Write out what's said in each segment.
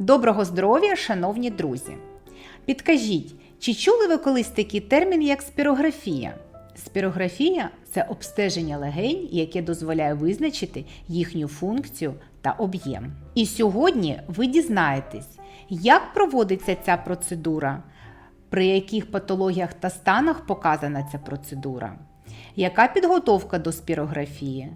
Доброго здоров'я, шановні друзі! Підкажіть, чи чули ви колись такий термін, як спірографія? Спірографія це обстеження легень, яке дозволяє визначити їхню функцію та об'єм. І сьогодні ви дізнаєтесь, як проводиться ця процедура, при яких патологіях та станах показана ця процедура, яка підготовка до спірографії,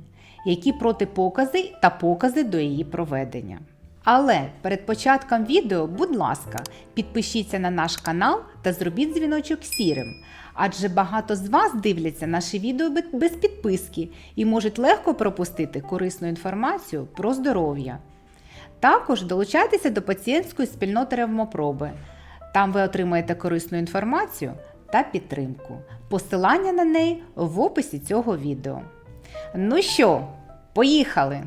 які протипокази та покази до її проведення. Але перед початком відео, будь ласка, підпишіться на наш канал та зробіть дзвіночок сірим, адже багато з вас дивляться наші відео без підписки і можуть легко пропустити корисну інформацію про здоров'я. Також долучайтеся до пацієнтської спільноти ревмопроби. Там ви отримаєте корисну інформацію та підтримку. Посилання на неї в описі цього відео. Ну що, поїхали!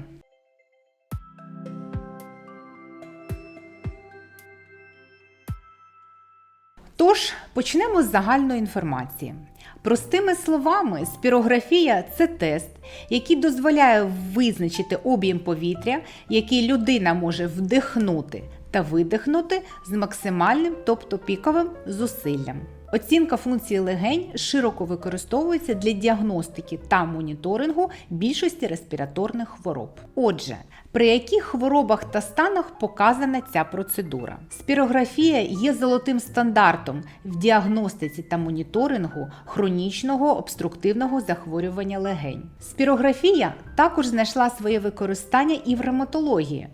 Тож почнемо з загальної інформації. Простими словами, спірографія це тест, який дозволяє визначити об'єм повітря, який людина може вдихнути та видихнути з максимальним, тобто піковим зусиллям. Оцінка функції легень широко використовується для діагностики та моніторингу більшості респіраторних хвороб. Отже, при яких хворобах та станах показана ця процедура? Спірографія є золотим стандартом в діагностиці та моніторингу хронічного обструктивного захворювання легень. Спірографія також знайшла своє використання і в ревматології,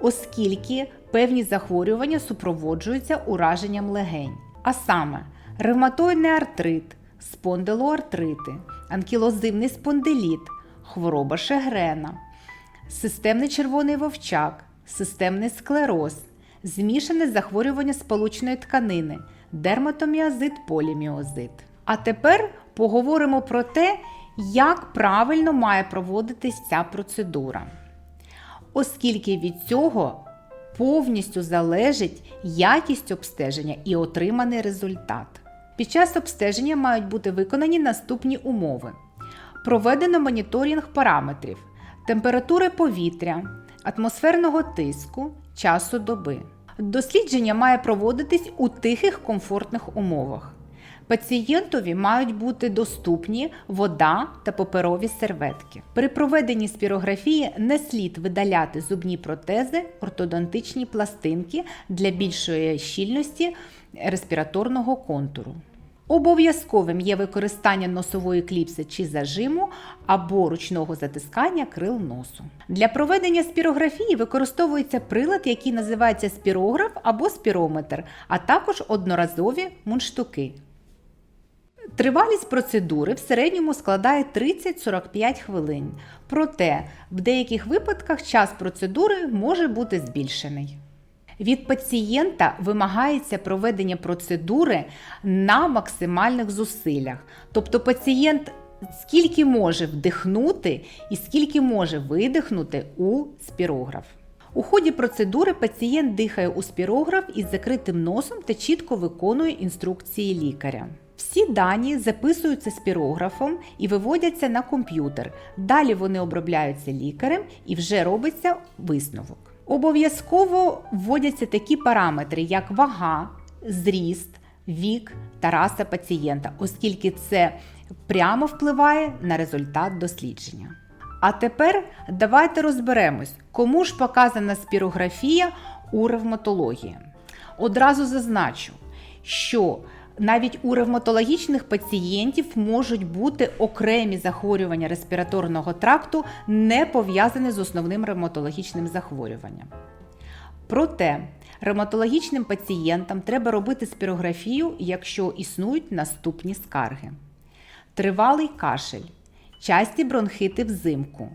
оскільки певні захворювання супроводжуються ураженням легень, а саме ревматоїдний артрит, спондилоартрити, анкілозивний спондиліт, хвороба Шегрена, системний червоний вовчак, системний склероз, змішане захворювання сполучної тканини, дерматоміозит, поліміозит. А тепер поговоримо про те, як правильно має проводитись ця процедура оскільки від цього повністю залежить якість обстеження і отриманий результат. Під час обстеження мають бути виконані наступні умови: проведено моніторинг параметрів, температури повітря, атмосферного тиску, часу доби. Дослідження має проводитись у тихих комфортних умовах. Пацієнтові мають бути доступні вода та паперові серветки. При проведенні спірографії не слід видаляти зубні протези, ортодонтичні пластинки для більшої щільності респіраторного контуру. Обов'язковим є використання носової кліпси чи зажиму або ручного затискання крил носу. Для проведення спірографії використовується прилад, який називається спірограф або спірометр, а також одноразові мундштуки. Тривалість процедури в середньому складає 30-45 хвилин. Проте в деяких випадках час процедури може бути збільшений. Від пацієнта вимагається проведення процедури на максимальних зусиллях. Тобто пацієнт скільки може вдихнути і скільки може видихнути у спірограф. У ході процедури пацієнт дихає у спірограф із закритим носом та чітко виконує інструкції лікаря. Всі дані записуються спірографом і виводяться на комп'ютер. Далі вони обробляються лікарем і вже робиться висновок. Обов'язково вводяться такі параметри, як вага, зріст, вік та раса пацієнта, оскільки це прямо впливає на результат дослідження. А тепер давайте розберемось, кому ж показана спірографія у ревматології. Одразу зазначу, що навіть у ревматологічних пацієнтів можуть бути окремі захворювання респіраторного тракту, не пов'язані з основним ревматологічним захворюванням. Проте ревматологічним пацієнтам треба робити спірографію, якщо існують наступні скарги: тривалий кашель, часті бронхити взимку,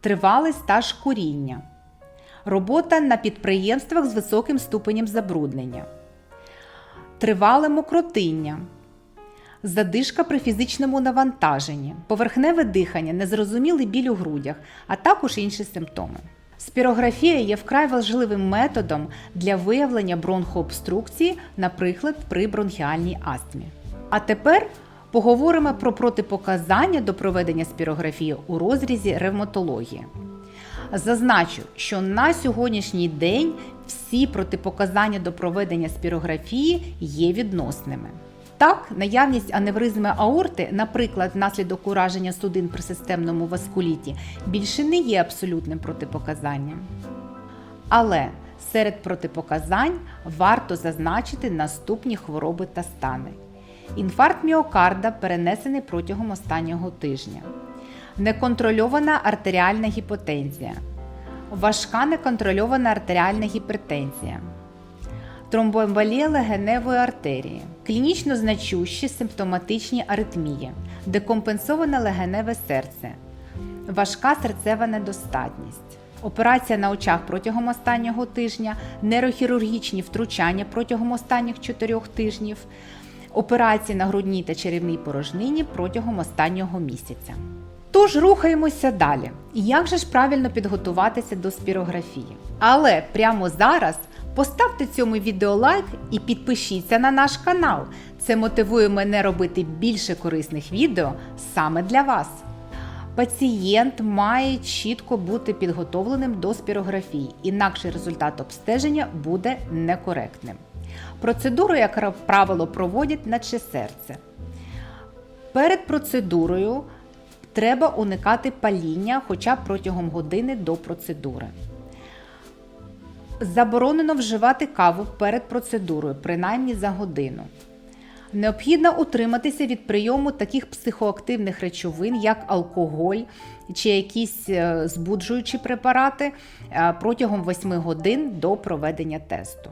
тривалий стаж куріння, робота на підприємствах з високим ступенем забруднення, тривале мокротиння. Задишка при фізичному навантаженні, поверхневе дихання, незрозумілий біль у грудях, а також інші симптоми. Спірографія є вкрай важливим методом для виявлення бронхообструкції, наприклад, при бронхіальній астмі. А тепер поговоримо про протипоказання до проведення спірографії у розрізі ревматології. Зазначу, що на сьогоднішній день всі протипоказання до проведення спірографії є відносними. Так, наявність аневризми аорти, наприклад, внаслідок ураження судин при системному васкуліті, більше не є абсолютним протипоказанням. Але серед протипоказань варто зазначити наступні хвороби та стани: інфаркт міокарда, перенесений протягом останнього тижня, неконтрольована артеріальна гіпотензія, важка неконтрольована артеріальна гіпертензія, тромбоемболія легеневої артерії, клінічно значущі симптоматичні аритмії, декомпенсоване легеневе серце, важка серцева недостатність. Операція на очах протягом останнього тижня, нейрохірургічні втручання протягом останніх 4 тижнів, операції на грудній та черевній порожнині протягом останнього місяця. Тож рухаємося далі. Як же ж правильно підготуватися до спірографії? Але прямо зараз поставте цьому відео лайк і підпишіться на наш канал. Це мотивує мене робити більше корисних відео саме для вас. Пацієнт має чітко бути підготовленим до спірографії, інакше результат обстеження буде некоректним. Процедуру, як правило, проводять наче серце. Перед процедурою треба уникати паління хоча б протягом години до процедури. Заборонено вживати каву перед процедурою, принаймні за годину. Необхідно утриматися від прийому таких психоактивних речовин, як алкоголь чи якісь е, збуджуючі препарати е, протягом 8 годин до проведення тесту.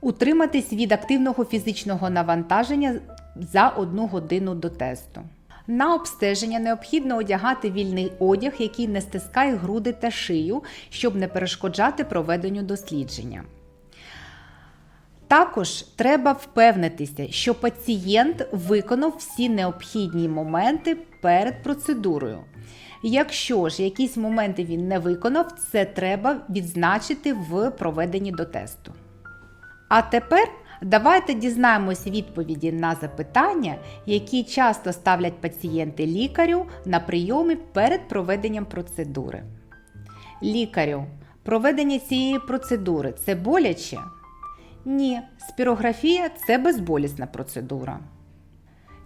Утриматись від активного фізичного навантаження за 1 годину до тесту. На обстеження необхідно одягати вільний одяг, який не стискає груди та шию, щоб не перешкоджати проведенню дослідження. Також треба впевнитися, що пацієнт виконав всі необхідні моменти перед процедурою. Якщо ж якісь моменти він не виконав, це треба відзначити в проведенні до тесту. А тепер давайте дізнаємось відповіді на запитання, які часто ставлять пацієнти лікарю на прийомі перед проведенням процедури. Лікарю, проведення цієї процедури це боляче? Ні, спірографія це безболісна процедура.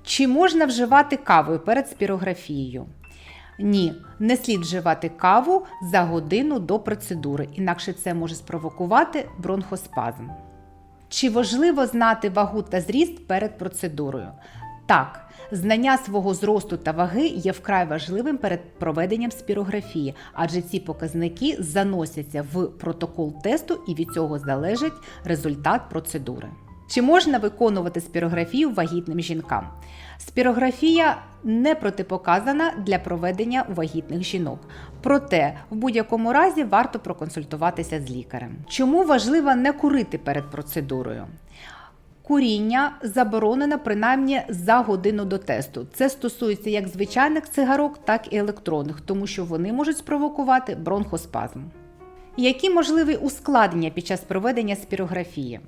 Чи можна вживати каву перед спірографією? Ні, не слід вживати каву за годину до процедури, інакше це може спровокувати бронхоспазм. Чи важливо знати вагу та зріст перед процедурою? Так, знання свого зросту та ваги є вкрай важливим перед проведенням спірографії, адже ці показники заносяться в протокол тесту і від цього залежить результат процедури. Чи можна виконувати спірографію вагітним жінкам? Спірографія не протипоказана для проведення вагітних жінок. Проте, в будь-якому разі варто проконсультуватися з лікарем. Чому важливо не курити перед процедурою? Куріння заборонено принаймні за годину до тесту. Це стосується як звичайних цигарок, так і електронних, тому що вони можуть спровокувати бронхоспазм. Які можливі ускладнення під час проведення спірографії?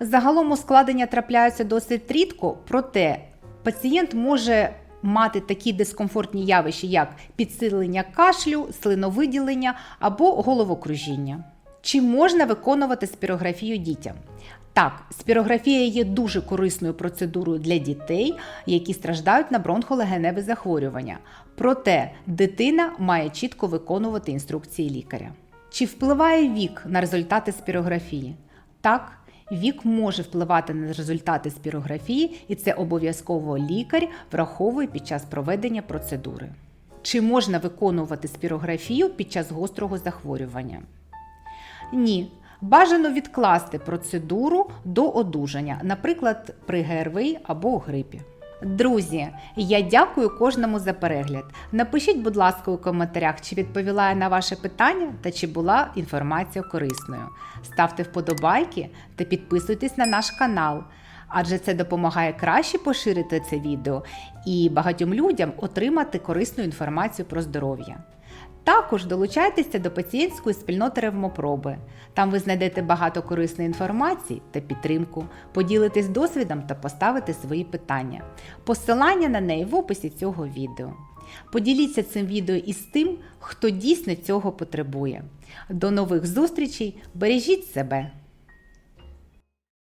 Загалом ускладнення трапляються досить рідко, проте пацієнт може мати такі дискомфортні явища, як підсилення кашлю, слиновиділення або головокружіння. Чи можна виконувати спірографію дітям? Так, спірографія є дуже корисною процедурою для дітей, які страждають на бронхолегеневе захворювання. Проте дитина має чітко виконувати інструкції лікаря. Чи впливає вік на результати спірографії? Так, вік може впливати на результати спірографії, і це обов'язково лікар враховує під час проведення процедури. Чи можна виконувати спірографію під час гострого захворювання? Ні. Бажано відкласти процедуру до одужання, наприклад, при ГРВІ або грипі. Друзі, я дякую кожному за перегляд. Напишіть, будь ласка, у коментарях, чи відповіла я на ваше питання та чи була інформація корисною. Ставте вподобайки та підписуйтесь на наш канал, адже це допомагає краще поширити це відео і багатьом людям отримати корисну інформацію про здоров'я. Також долучайтеся до пацієнтської спільноти ревмопроби. Там ви знайдете багато корисної інформації та підтримку, поділитесь досвідом та поставите свої питання. Посилання на неї в описі цього відео. Поділіться цим відео із тим, хто дійсно цього потребує. До нових зустрічей! Бережіть себе!